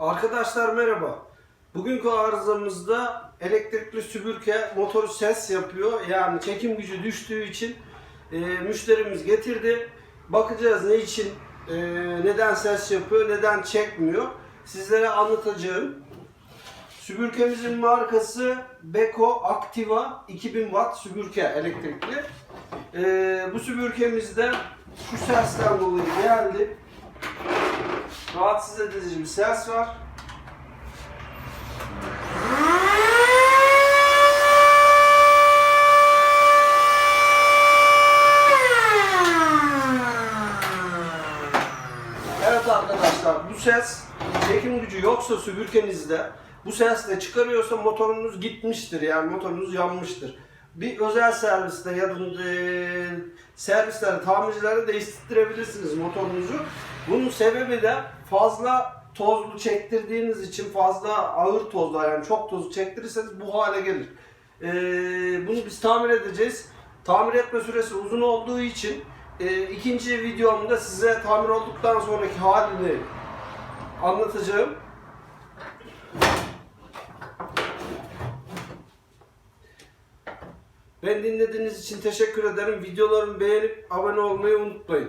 Arkadaşlar merhaba. Bugünkü arızamızda elektrikli süpürge motoru ses yapıyor. Yani çekim gücü düştüğü için e, müşterimiz getirdi. Bakacağız ne için, e, neden ses yapıyor, neden çekmiyor. Sizlere anlatacağım. Süpürgemizin markası Beko Activa 2000 watt süpürge elektrikli. E, bu süpürgemizde şu sesten dolayı geldi. Rahatsız edici bir ses var. Evet arkadaşlar bu ses çekim gücü yoksa süpürgenizde bu ses de çıkarıyorsa motorunuz gitmiştir yani motorunuz yanmıştır. Bir özel serviste ya da e, servislere, tamircilere değiştirebilirsiniz motorunuzu. Bunun sebebi de fazla tozlu çektirdiğiniz için fazla ağır tozlar yani çok tozu çektirirseniz bu hale gelir. E, bunu biz tamir edeceğiz. Tamir etme süresi uzun olduğu için e, ikinci videomda size tamir olduktan sonraki halini anlatacağım. Ben dinlediğiniz için teşekkür ederim. Videolarımı beğenip abone olmayı unutmayın.